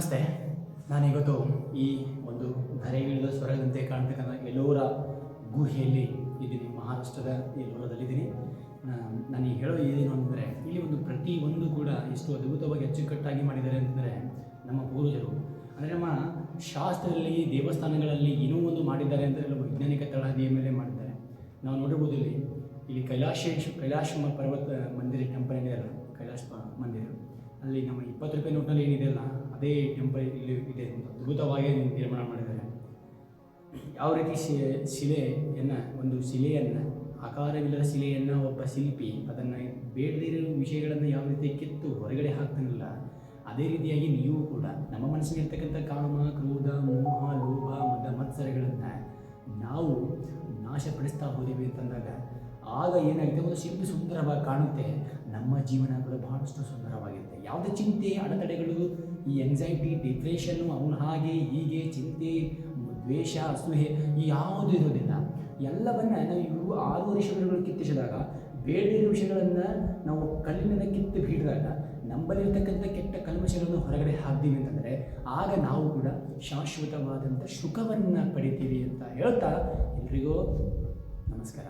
ನಮಸ್ತೆ. ನಾನಿವತ್ತು ಈ ಒಂದು ಧರೆಗಿಳಿದ ಸ್ವರದಂತೆ ಕಾಣ್ತಕ್ಕಂಥ ಎಲ್ಲೋರ ಗುಹೆಯಲ್ಲಿ ಇದ್ದೀನಿ. ಮಹಾರಾಷ್ಟ್ರದ ಎಲ್ಲೋರದಲ್ಲಿದ್ದೀನಿ. ನಾನು ಈಗ ಹೇಳೋದು ಏನೇನು ಅಂದರೆ ಇಲ್ಲಿ ಒಂದು ಪ್ರತಿ ಒಂದು ಕೂಡ ಎಷ್ಟು ಅದ್ಭುತವಾಗಿ ಅಚ್ಚುಕಟ್ಟಾಗಿ ಮಾಡಿದ್ದಾರೆ ಅಂತಂದರೆ, ನಮ್ಮ ಪೂರ್ವಜರು. ಅಂದರೆ ನಮ್ಮ ಶಾಸ್ತ್ರದಲ್ಲಿ, ದೇವಸ್ಥಾನಗಳಲ್ಲಿ ಏನೋ ಒಂದು ಮಾಡಿದ್ದಾರೆ ಅಂದರೆ ವೈಜ್ಞಾನಿಕ ತಳಹದಿಯ ಮೇಲೆ ಮಾಡಿದ್ದಾರೆ. ನಾವು ನೋಡಿರ್ಬೋದು ಇಲ್ಲಿ ಇಲ್ಲಿ ಕೈಲಾಶೇಶ್, ಕೈಲಾಶ ಪರ್ವತ ಮಂದಿರ ಟೆಂಪಲ್ ಅಲ್ಲಿ ನಮ್ಮ ಇಪ್ಪತ್ತು ರೂಪಾಯಿ ನೋಟ್ನಲ್ಲಿ ಏನಿದೆಯಲ್ಲ ಅದೇ ಟೆಂಪಲ್ ಇಲ್ಲಿ ಇದೆ ಅದ್ಭುತವಾಗಿ ನಿರ್ಮಾಣ ಮಾಡಿದ್ದಾರೆ. ಯಾವ ರೀತಿ ಶಿಲೆಯನ್ನು, ಒಂದು ಶಿಲೆಯನ್ನು, ಆಕಾರವಿಲ್ಲದ ಶಿಲೆಯನ್ನು ಒಬ್ಬ ಶಿಲ್ಪಿ ಅದನ್ನು ಬೇಡದೇ ಇರೋ ವಿಷಯಗಳನ್ನು ಯಾವ ರೀತಿ ಕಿತ್ತು ಹೊರಗಡೆ ಹಾಕ್ತಾನಲ್ಲ, ಅದೇ ರೀತಿಯಾಗಿ ನೀವು ಕೂಡ ನಮ್ಮ ಮನಸ್ಸಿನಲ್ಲಿರ್ತಕ್ಕಂಥ ಕಾಮ, ಕ್ರೋಧ, ಮೋಹ, ಲೋಭ, ಮದ, ಮತ್ಸರಗಳನ್ನು ನಾವು ನಾಶಪಡಿಸ್ತಾ ಹೋದೀವಿ ಅಂತಂದಾಗ, ಆಗ ಏನಾಗುತ್ತೆ? ಒಂದು ಶಿಲ್ಪಿ ಸುಂದರವಾಗಿ ಕಾಣುತ್ತೆ. ನಮ್ಮ ಜೀವನ ಕೂಡ ಬಹಳಷ್ಟು ಸುಂದರವಾಗಿರುತ್ತೆ ಯಾವುದೇ ಚಿಂತೆ, ಅಡೆತಡೆಗಳು, ಈ ಎಂಗ್ಸೈಟಿ ಡಿಪ್ರೆಷನ್ನು ಅವನು ಹಾಗೆ ಹೀಗೆ ಚಿಂತೆ, ದ್ವೇಷ ಅಸೂಹೆ ಈ ಯಾವುದೂ ಇರೋದಿಲ್ಲ. ಎಲ್ಲವನ್ನ ನಾವು ಇವು ಆರು ವರ್ಷಗಳು ಕಿತ್ತಿಸಿದಾಗ ಬೇಡದಿರೋ ವಿಷಯಗಳನ್ನು ನಾವು ಕಲ್ಲಿನಿಂದ ಕಿತ್ತು ಬೀಡಿದಾಗ ನಮ್ಮಲ್ಲಿರ್ತಕ್ಕಂಥ ಕೆಟ್ಟ ಕಲ್ಮಶಗಳನ್ನು ಹೊರಗಡೆ ಹಾಕ್ತೀವಿ ಅಂತಂದರೆ, ಆಗ ನಾವು ಕೂಡ ಶಾಶ್ವತವಾದಂಥ ಸುಖವನ್ನು ಪಡಿತೀವಿ ಅಂತ ಹೇಳ್ತಾ ಎಲ್ರಿಗೂ ನಮಸ್ಕಾರ.